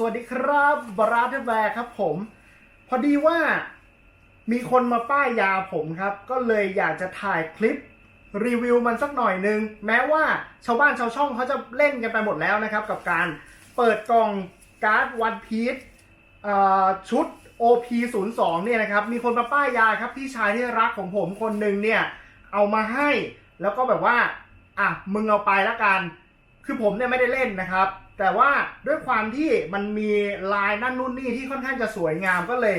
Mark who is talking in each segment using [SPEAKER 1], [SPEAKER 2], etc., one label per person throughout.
[SPEAKER 1] สวัสดีครับบราธแวร์ครับผม พอดีว่ามีคนมาป้ายยาผมครับ ก็เลยอยากจะถ่ายคลิปรีวิวมันสักหน่อยนึง แม้ว่าชาวบ้านชาวช่องเขาจะเล่นกันไปหมดแล้วนะครับ กับการเปิดกล่องการ์ดวันพีชชุด OP02 เนี่ยนะครับ มีคนมาป้ายยาครับพี่ชายที่รักของผมคนหนึ่งเนี่ยเอามาให้แล้วก็แบบว่าอะมึงเอาไปละกัน คือผมเนี่ยไม่ได้เล่นนะครับ แต่ว่าด้วยความที่มันมีลายนั่นนู่นนี่ที่ค่อนข้างจะสวยงามก็เลย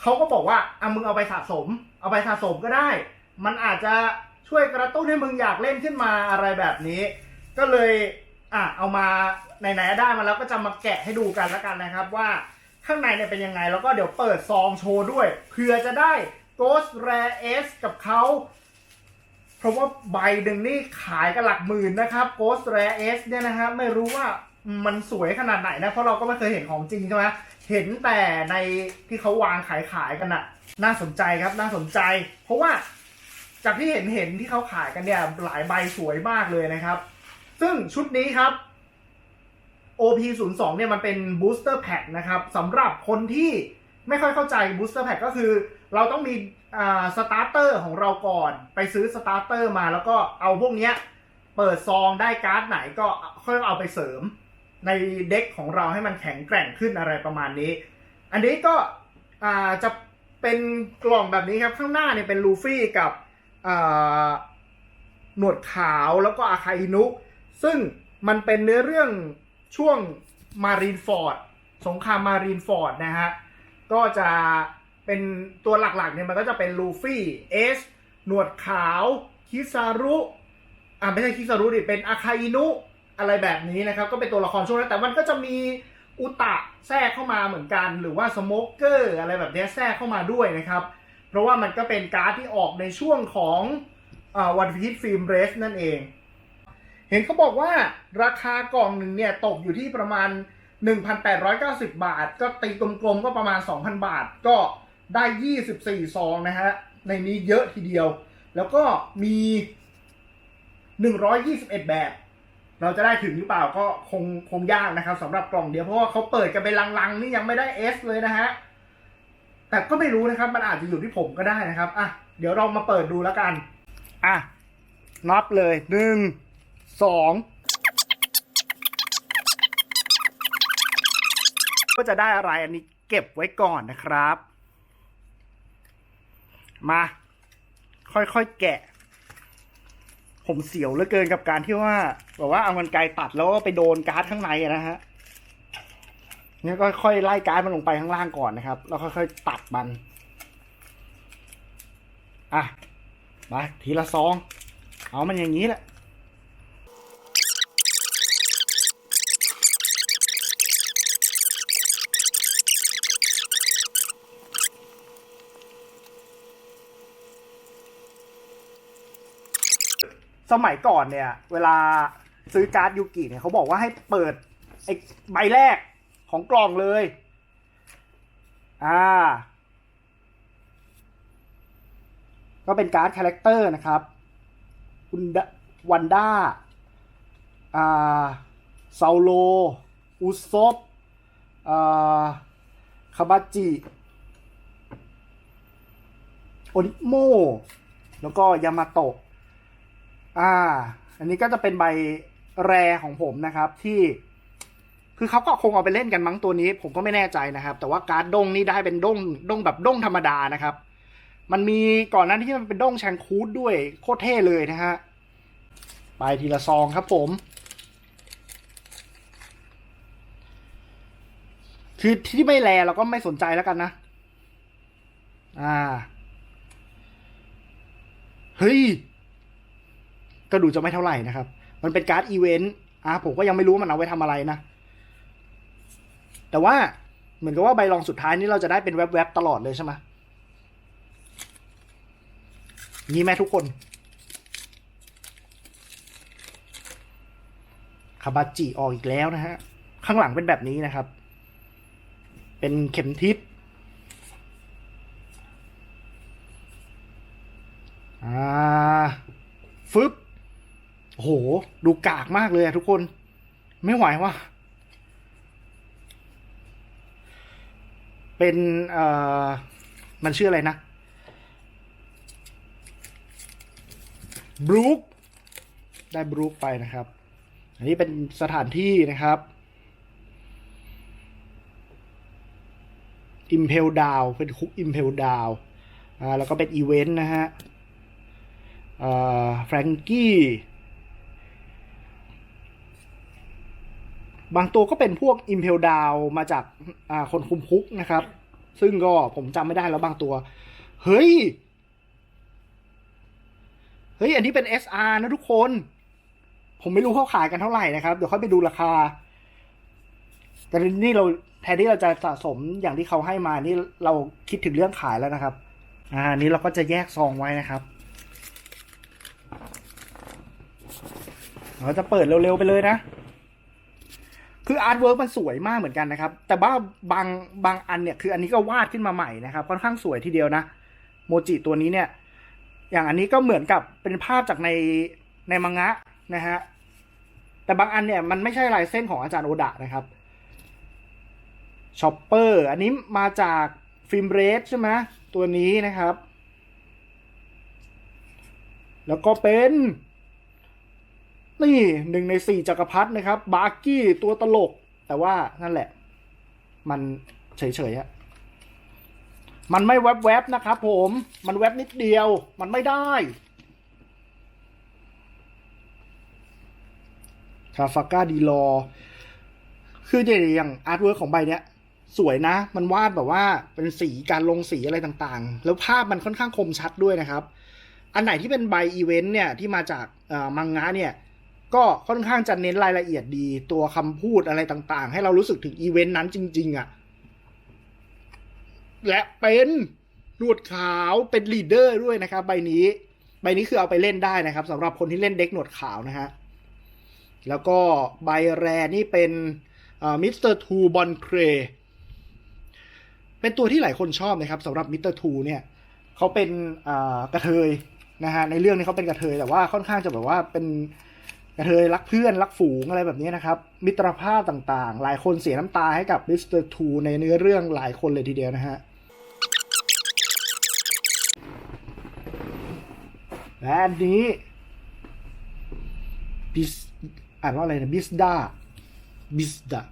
[SPEAKER 1] เขาก็บอกว่าอะมึงเอาไปสะสม เอาไปสะสมก็ได้ มันอาจจะช่วยกระตุ้นให้มึงอยากเล่นขึ้นมาอะไรแบบนี้ ก็เลยอะเอามาไหนๆได้มาแล้วก็จะมาแกะให้ดูกันแล้วกันนะครับว่าข้างในเนี่ยเป็นยังไง แล้วก็เดี๋ยวเปิดซองโชว์ด้วยเผื่อจะได้ Ghost Rare S กับเขาเพราะว่าใบหนึ่งนี่ขายกันหลักหมื่นนะครับ Ghost Rare S เนี่ยนะฮะไม่รู้ว่า มันสวยขนาดไหนนะ เพราะเราก็ไม่เคยเห็นของจริงใช่ไหมเห็นแต่ในที่เขาวางขายขายกันอะน่าสนใจครับน่าสนใจ เพราะว่าจากที่เห็นเห็นที่เขาขายกันเนี่ยหลายใบสวยมากเลยนะครับ ซึ่งชุดนี้ครับ OP02 เนี่ยมันเป็น Booster Pack นะครับสำหรับคนที่ไม่ค่อยเข้าใจ Booster Pack ก็คือเราต้องมีสตาร์เตอร์ของเราก่อน ไปซื้อสตาร์เตอร์มาแล้วก็เอาพวกเนี้ยเปิดซองได้การ์ดไหนก็ค่อยเอาไปเสริม ในเด็กของเราให้มันแข็งแกร่งขึ้นอะไรประมาณนี้ อันนี้ก็จะเป็นกล่องแบบนี้ครับ ข้างหน้าเนี่ยเป็นลูฟี่กับหนวดขาวแล้วก็อาคาอินุ ซึ่งมันเป็นเนื้อเรื่องช่วงมารีนฟอร์ดสงครามมารีนฟอร์ดนะฮะ ก็จะเป็นตัวหลักๆเนี่ยมันก็จะเป็นลูฟี่เอสหนวดขาว คิซารุ อ่าไม่ใช่คิซารุดิเป็นอาคาอินุ อะไรแบบนี้นะครับ ก็เป็นตัวละครช่วงนั้นแต่มันก็จะมีอุตะแทรกเข้ามาเหมือนกัน หรือว่าสโมกเกอร์อะไรแบบนี้แทรกเข้ามาด้วยนะครับ เพราะว่ามันก็เป็นการ์ดที่ออกในช่วงของวันพีชฟิล์มเรสนั่นเอง เห็นเขาบอกว่าราคากล่องหนึ่งเนี่ยตกอยู่ที่ประมาณ 1,890 บาท ก็ตีกลมๆก็ประมาณ 2,000 บาทก็ได้ 24 ซองนะฮะ ในนี้เยอะทีเดียว แล้วก็มี 121 แบบ เราจะได้ถึงหรือเปล่าก็คงคงยากนะครับสำหรับกล่องเดียวเพราะว่าเขาเปิดกันไปลังๆ นี่ยังไม่ได้ S เลยนะฮะแต่ก็ไม่รู้นะครับ มันอาจจะอยู่ที่ผมก็ได้นะครับอะเดี๋ยวเรามาเปิดดูแล้วกันอะนับเลยหนึ่งสองก็จะได้อะไรอันนี้เก็บไว้ก่อนนะครับ มา ค่อยๆแกะ ผมเสียวเหลือเกินกับการที่ว่าแบบว่าเอากันไกรตัดแล้วก็ไปโดนการ์ดข้างในนะฮะเนี่ยก็ค่อยไล่การ์ดมันลงไปข้างล่างก่อนนะครับ แล้วค่อยๆตัดมัน อะมาทีละซอง เอามันอย่างนี้แหละ สมัยก่อนเนี่ย เวลาซื้อการ์ดยูกิเนี่ยเขาบอกว่าให้เปิดไอ้ใบแรกของกล่องเลย อ่า ก็เป็นการ์ดคาแรคเตอร์นะครับ คุณวันด้า อ่าซาโล อุซบอ่าคาบาจิ โอนิโม แล้วก็ยามาโตะ อ่า อันนี้ก็จะเป็นใบแรของผมนะครับที่ คือเขาก็คงเอาไปเล่นกันมั้งตัวนี้ ผมก็ไม่แน่ใจนะครับ แต่ว่าการ์ดด้งนี่ได้เป็นด้งด้งแบบด้งธรรมดานะครับ มันมีก่อนหนั้นที่มันเป็นด้งแชงคูดด้วยโคตรเท่เลยนะฮะไปทีละซองครับผม คือที่ไม่แลเราก็ไม่สนใจแล้วกันนะ อ่า เฮ้ย ก็ดูจะไม่เท่าไหร่นะครับ มันเป็นการ์ดอีเวนต์อ่าผมก็ยังไม่รู้ว่ามันเอาไว้ทำอะไรนะ แต่ว่าเหมือนกับว่าใบรองสุดท้ายนี้เราจะได้เป็นแวบๆตลอดเลยใช่ไหมนี่แม่ทุกคน คาบาจิออกอีกแล้วนะฮะ ข้างหลังเป็นแบบนี้นะครับ เป็นเข็มทิศอ่าฟึบ โอ้โห ดูกากมากเลยอะทุกคน ไม่ไหวว่ะ เป็น เอ่อ มันชื่ออะไรนะบรูคได้บรูคไปนะครับ อันนี้เป็นสถานที่นะครับ Impel Down เป็นคุก Impel Down อ่าแล้วก็เป็นอีเวนต์นะฮะอ่าแฟรงกี้ บางตัวก็เป็นพวก Impel Down มาจากคนคุมคุกนะครับ ซึ่งก็ผมจำไม่ได้แล้วบางตัว เฮ้ย เฮ้ย อันนี้เป็น SR นะทุกคน ผมไม่รู้เขาขายกันเท่าไหร่นะครับ เดี๋ยวค่อยไปดูราคา แต่นี่เราแทนที่เราจะสะสมอย่างที่เขาให้มานี่เราคิดถึงเรื่องขายแล้วนะครับ อ่านี้เราก็จะแยกซองไว้นะครับเราจะเปิดเร็วๆไปเลยนะ คืออาร์ตเวิร์กมันสวยมากเหมือนกันนะครับ แต่ว่าบางบางอันเนี่ยคืออันนี้ก็วาดขึ้นมาใหม่นะครับ ค่อนข้างสวยทีเดียวนะ โมจิตัวนี้เนี่ย อย่างอันนี้ก็เหมือนกับเป็นภาพจากในในมังงะนะฮะ แต่บางอันเนี่ยมันไม่ใช่ลายเส้นของอาจารย์โอดะนะครับชอปเปอร์อันนี้มาจากฟิล์มเรสใช่ไหมตัวนี้นะครับ แล้วก็เป็น นี่หนึ่งในสี่จักรพรรดินะครับ บาร์กี้ตัวตลก แต่ว่านั่นแหละ มันเฉยๆอะมันไม่แวบๆนะครับผม มันแวบนิดเดียว มันไม่ได้คาฟาก้าดีลอ คืออย่างอาร์ตเวิร์กของใบเนี้ย สวยนะ มันวาดแบบว่าเป็นสีการลงสีอะไรต่างๆ แล้วภาพมันค่อนข้างคมชัดด้วยนะครับ อันไหนที่เป็นใบอีเวนต์เนี่ยที่มาจากมังงะเนี่ย ก็ค่อนข้างจะเน้นรายละเอียดดีตัวคำพูดอะไรต่างๆ ให้เรารู้สึกถึงอีเวนต์นั้นจริง ๆอะ่ะ และเป็นหนวดขาวเป็นลีดเดอร์ด้วยนะครับ ใบนี้ ใบนี้คือเอาไปเล่นได้นะครับสำหรับคนที่เล่นเด็กหนวดขาวนะฮะแล้วก็ใบแรนี่เป็นมิสเตอร์ทูบอลเครเป็นตัวที่หลายคนชอบนะครับสำหรับมิสเตอร์ทูเนี่ยเขาเป็นอ่ากระเทยนะฮะในเรื่องนี้เขาเป็นกระเทยแต่ว่าค่อนข้างจะแบบว่าเป็น กระเทยรักเพื่อนรักฝูงอะไรแบบนี้นะครับ มิตรภาพต่างๆ หลายคนเสียน้ำตาให้กับมิสเตอร์ทูในเนื้อเรื่องหลายคนเลยทีเดียวนะฮะและอันนี้บิสอ่านว่าอะไรนะบิสดาบิสดา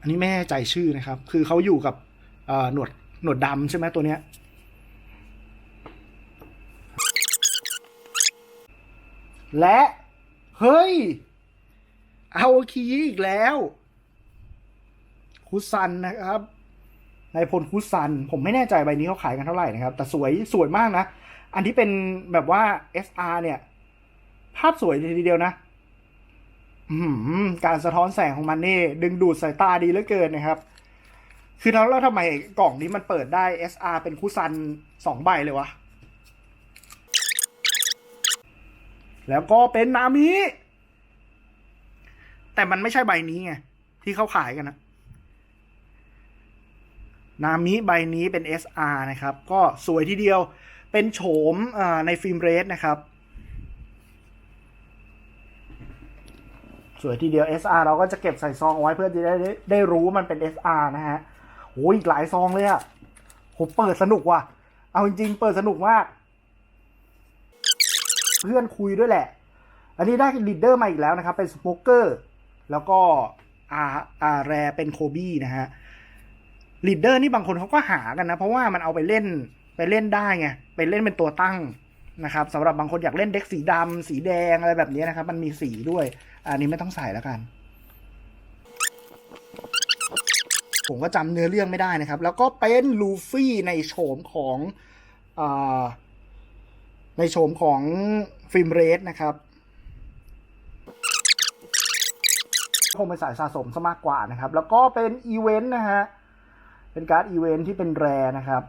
[SPEAKER 1] อันนี้ไม่แน่ใจชื่อนะครับ คือเขาอยู่กับหนวดหนวดดำใช่ไหมตัวเนี้ยและ เฮ้ย เอาคีอีกแล้ว คุซันนะครับนายพลคุซัน ผมไม่แน่ใจใบนี้เขาขายกันเท่าไหร่นะครับ แต่สวยสวยมากนะ อันที่เป็นแบบว่า SR เนี่ย ภาพสวยทีเดียวนะอืมการสะท้อนแสงของมันนี่ ดึงดูดสายตาดีเหลือเกินนะครับ คือแล้วแล้วทำไมกล่องนี้มันเปิดได้ SR เป็นคุซันสองใบเลยวะ แล้วก็เป็นนามิแต่มันไม่ใช่ใบนี้ไงที่เขาขายกันนะนามิใบนี้เป็น SR นะครับ ก็สวยทีเดียวเป็นโฉมในฟิล์มเรสนะครับ สวยทีเดียว SR เราก็จะเก็บใส่ซองเอาไว้เพื่อจะไดได้ได้รู้ว่ามันเป็น SR นะฮะโอ้ยอีกหลายซองเลยอะผมเปิดสนุกว่ะ เอาจริงๆ เปิดสนุกมาก เพื่อนคุยด้วยแหละ อันนี้ได้ลีดเดอร์มาอีกแล้วนะครับ เป็นสโมเกอร์ แล้วก็อาอาแรเป็นโคบี้นะฮะลีดเดอร์นี่บางคนเขาก็หากันนะ เพราะว่ามันเอาไปเล่นไปเล่นได้ไงไปเล่นเป็นตัวตั้งนะครับสำหรับบางคนอยากเล่นเด็กสีดำสีแดงอะไรแบบนี้นะครับ มันมีสีด้วย อันนี้ไม่ต้องใส่แล้วกัน ผมก็จำเนื้อเรื่องไม่ได้นะครับ แล้วก็เป็นลูฟี่ในโฉมของอา ในโฉมของฟิล์มเรสนะครับคงเป็นสายสะสมซะมากกว่านะครับ แล้วก็เป็นอีเวนต์นะฮะ เป็นการ์ดอีเวนต์ที่เป็นแรนะครับ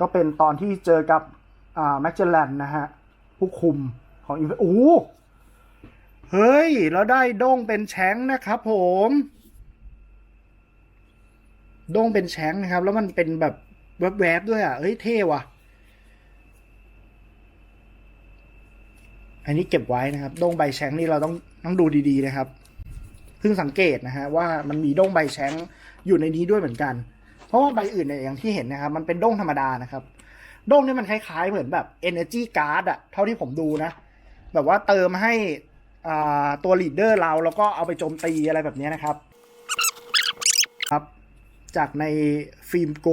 [SPEAKER 1] ก็เป็นตอนที่เจอกับอ่าแม็กเจลันนะฮะ ผู้คุมของอีเวนต์โอ้เฮ้ย แล้วได้ด้งเป็นแชงนะครับผมด้งเป็นแชงนะครับ แล้วมันเป็นแบบแวบๆด้วยอะเฮ้ยเท่ว่ะ อันนี้เก็บไว้นะครับด้งใบแชงนี่เราต้องต้องดูดีๆนะครับเพิ่งสังเกตนะฮะว่ามันมีด้งใบแชงอยู่ในนี้ด้วยเหมือนกัน เพราะว่าใบอื่นเนี่ยอย่างที่เห็นนะครับ มันเป็นด้งธรรมดานะครับด้งนี่มันคล้ายๆเหมือนแบบ energy card อะเท่าที่ผมดูนะ แบบว่าเติมให้อ่าตัวลีดเดอร์เราแล้วก็เอาไปโจมตีอะไรแบบนี้นะครับ ครับ จากในฟิล์มโก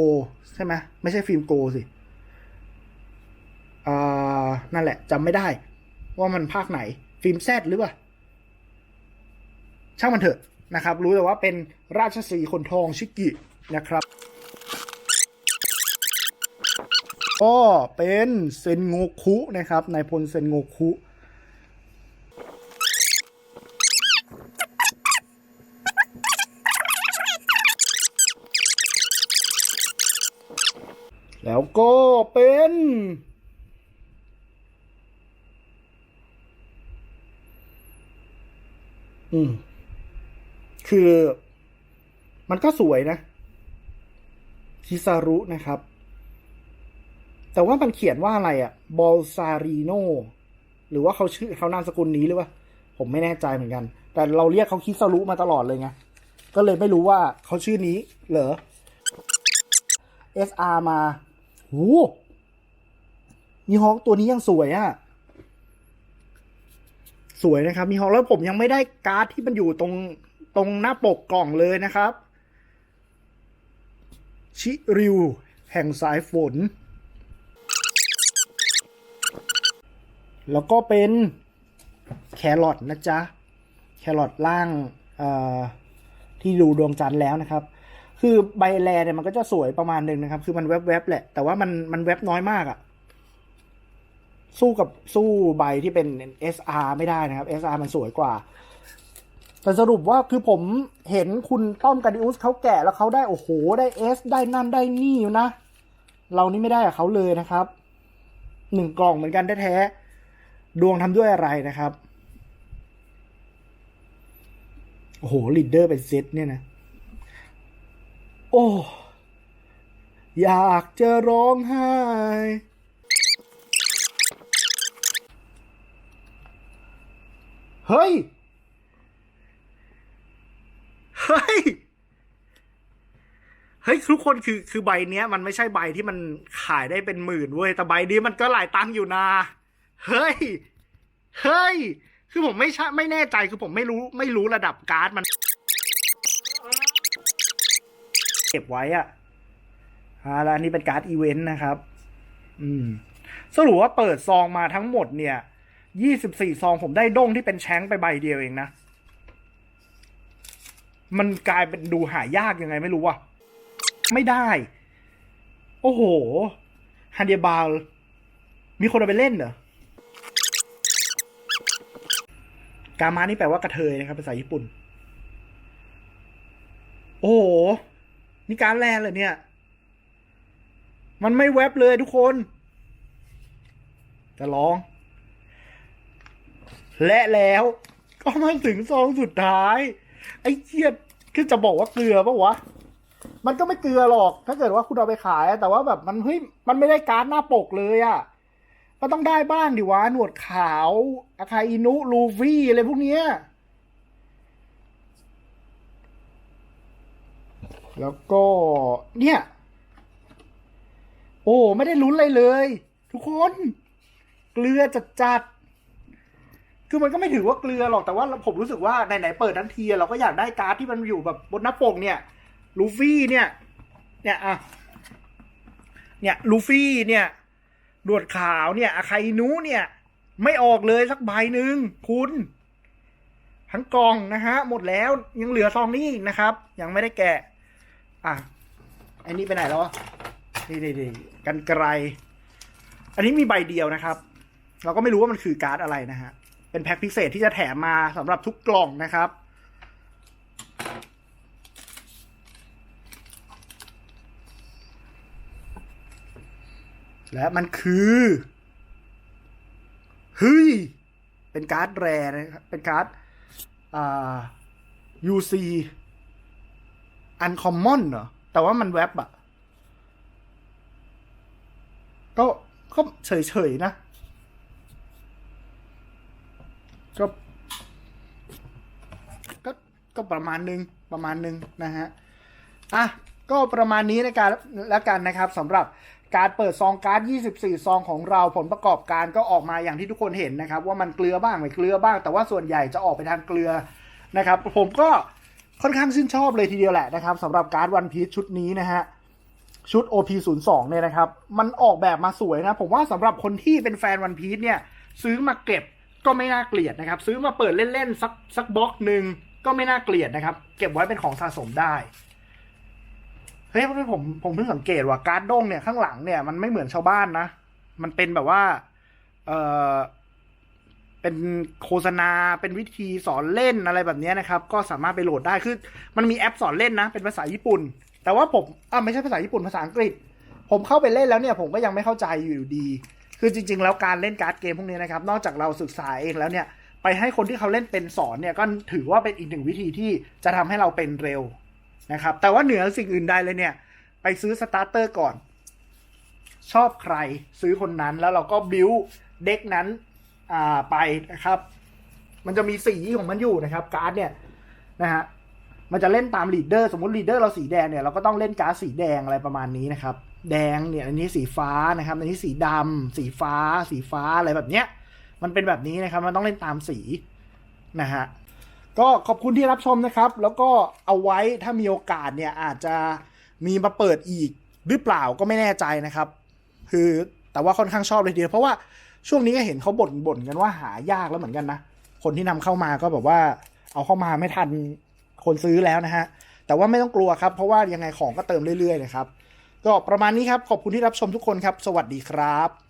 [SPEAKER 1] ใช่ไหมไม่ใช่ฟิล์มโกสิอ่านั่นแหละจำไม่ได้ ว่ามันภาคไหน ฟิล์มแซดหรือเปล่าช่างมันเถอะนะครับ รู้แต่ว่าเป็นราชสีห์คนทองชิกินะครับก็เป็นเซนโงคุนะครับนายพลเซนโงคุแล้วก็เป็น อืม คือมันก็สวยนะคิซารุนะครับ แต่ว่ามันเขียนว่าอะไรอะบอลซาริโนหรือว่าเขาชื่อเขานามสกุลนี้หรือว่า ผมไม่แน่ใจเหมือนกัน แต่เราเรียกเขาคิซารุมาตลอดเลยไงก็เลยไม่รู้ว่าเขาชื่อนี้เหรอ SR มา หูมีฮอกตัวนี้ยังสวยอะ สวยนะครับ มีฮอกแล้วผมยังไม่ได้การ์ดที่มันอยู่ตรงตรงหน้าปกกล่องเลยนะครับ ชิริว แห่งสายฝน แล้วก็เป็นแครอทนะจ๊ะ แครอทล่างที่ดูดวงจันทร์แล้วนะครับ คือใบแลเนี่ยมันก็จะสวยประมาณหนึ่งนะครับ คือมันแวบๆแหละ แต่ว่ามันมันแวบน้อยมากอะ สู้กับสู้ใบที่เป็น SR ไม่ได้นะครับ SR มันสวยกว่า แต่สรุปว่าคือผมเห็นคุณต้อมกาดิอุสเขาแกะแล้วเขาได้ โอ้โห ได้เอสได้นั่นได้นี่อยู่นะ เรานี่ไม่ได้กับเขาเลยนะครับหนึ่งกล่องเหมือนกันแท้ๆดวงทำด้วยอะไรนะครับ โอ้โหลีดเดอร์เป็นเซตเนี่ยนะ โอ้ อยากจะร้องไห้ เฮ้ย เฮ้ย เฮ้ยทุกคนคือคือใบเนี้ย มันไม่ใช่ใบที่มันขายได้เป็นหมื่นเว้ย แต่ใบนี้มันก็หลายตังค์อยู่นะ เฮ้ย เฮ้ย คือผมไม่ใช่ไม่แน่ใจคือผมไม่รู้ ไม่รู้ระดับการ์ดมัน เก็บไว้อะอ่าแล้วอันนี้เป็นการ์ดอีเวนต์นะครับ อืม สรุปว่าเปิดซองมาทั้งหมดเนี่ย ยี่สิบสี่ซองผมได้ด้งที่เป็นแชงไปใบเดียวเองนะ มันกลายเป็นดูหายากยังไงไม่รู้ว่ะ ไม่ได้ โอ้โหฮันเดียบาล มีคนเอาไปเล่นเหรอ กามานี่แปลว่ากระเทยนะครับภาษาญี่ปุ่น โอ้โห นี่การแลนเลยเนี่ย มันไม่แวบเลยทุกคน จะลอง และแล้วก็มาถึงซองสุดท้าย ไอ้เจี๊ยดคือจะบอกว่าเกลือปะวะ มันก็ไม่เกลือหรอก ถ้าเกิดว่าคุณเอาไปขาย แต่ว่าแบบมันเฮ้ยมันไม่ได้การ์ดหน้าปกเลยอะก็ต้องได้บ้างดิวะหนวดขาวอาคาอินุลูฟี่อะไรพวกเนี้ยแล้วก็เนี่ย โอ้ ไม่ได้ลุ้นอะไรเลย ทุกคน เกลือจัดจัด คือมันก็ไม่ถือว่าเกลือหรอกแต่ว่าผมรู้สึกว่าไหนๆเปิดทั้งทีเราก็อยากได้การ์ดที่มันอยู่แบบบนหน้าปกเนี่ยลูฟี่เนี่ย เนี่ยอะเนี่ยลูฟี่เนี่ยดวดขาวเนี่ยอาคาอินุเนี่ย ไม่ออกเลยสักใบหนึ่งคุณ ทั้งกล่องนะฮะ หมดแล้วยังเหลือซองนี้นะครับ ยังไม่ได้แกะ อะอันนี้ไปไหนแล้วนี่นี่นี่กันไกล อันนี้มีใบเดียวนะครับ เราก็ไม่รู้ว่ามันคือการ์ดอะไรนะฮะ เป็นแพ็คพิเศษที่จะแถมมาสำหรับทุกกล่องนะครับ และมันคือเฮ้ยเป็นการ์ดแรนะครับ เป็นการ์ดอ่า UC Uncommon เหรอ แต่ว่ามันแว็บอะก็ก็เฉยๆนะ ก็ก็ก็ประมาณนึงประมาณนึงนะฮะอะก็ประมาณนี้ในการแล้วกันนะครับสำหรับการเปิดซองการ์ด 24 ซองของเราผลประกอบการก็ออกมาอย่างที่ทุกคนเห็นนะครับ ว่ามันเกลือบ้างไม่เกลือบ้าง แต่ว่าส่วนใหญ่จะออกไปทางเกลือนะครับ ผมก็ค่อนข้างชื่นชอบเลยทีเดียวแหละนะครับสำหรับการ์ดวันพีชชุดนี้นะฮะชุด OP02 เนี่ยนะครับ มันออกแบบมาสวยนะ ผมว่าสำหรับคนที่เป็นแฟนวันพีชเนี่ย ซื้อมาเก็บ ก็ไม่น่าเกลียดนะครับ ซื้อมาเปิดเล่นๆสักสักบล็อกหนึ่งก็ไม่น่าเกลียดนะครับ เก็บไว้เป็นของสะสมได้เฮ้ยผมผมเพิ่งสังเกตว่าการ์ดด้งเนี่ยข้างหลังเนี่ยมันไม่เหมือนชาวบ้านนะ มันเป็นแบบว่า เออเป็นโฆษณาเป็นวิธีสอนเล่นอะไรแบบนี้นะครับ ก็สามารถไปโหลดได้คือมันมีแอปสอนเล่นนะ เป็นภาษาญี่ปุ่น แต่ว่าผมอ่าไม่ใช่ภาษาญี่ปุ่นภาษาอังกฤษ ผมเข้าไปเล่นแล้วเนี่ย ผมก็ยังไม่เข้าใจอยู่ดี คือจริง ๆ แล้วการเล่นการ์ดเกมพวกนี้นะครับ นอกจากเราศึกษาเองแล้วเนี่ย ไปให้คนที่เขาเล่นเป็นสอนเนี่ยก็ถือว่าเป็นอีกหนึ่งวิธีที่จะทำให้เราเป็นเร็วนะครับ แต่ว่าเหนือสิ่งอื่นใดเลยเนี่ย ไปซื้อสตาร์เตอร์ก่อน ชอบใครซื้อคนนั้นแล้วเราก็บิวเด็กนั้นอ่าไปนะครับ มันจะมีสีของมันอยู่นะครับ การ์ดเนี่ยนะฮะมันจะเล่นตามลีดเดอร์สมมติลีดเดอร์เราสีแดงเนี่ยเราก็ต้องเล่นการ์ดสีแดงอะไรประมาณนี้นะครับ แดงเนี่ยอันนี้สีฟ้านะครับอันนี้สีดำสีฟ้า สีฟ้าอะไรแบบเนี้ยมันเป็นแบบนี้นะครับ มันต้องเล่นตามสีนะฮะก็ขอบคุณที่รับชมนะครับ แล้วก็เอาไว้ถ้ามีโอกาสเนี่ยอาจจะมีมาเปิดอีกหรือเปล่าก็ไม่แน่ใจนะครับ คือแต่ว่าค่อนข้างชอบเลยทีเดียวเพราะว่าช่วงนี้ก็เห็นเขาบ่นบ่นกันว่าหายากแล้วเหมือนกันนะคนที่นำเข้ามาก็แบบว่าเอาเข้ามาไม่ทันคนซื้อแล้วนะฮะแต่ว่าไม่ต้องกลัวครับ เพราะว่ายังไงของก็เติมเรื่อยๆนะครับ ก็ประมาณนี้ครับ ขอบคุณที่รับชมทุกคนครับ สวัสดีครับ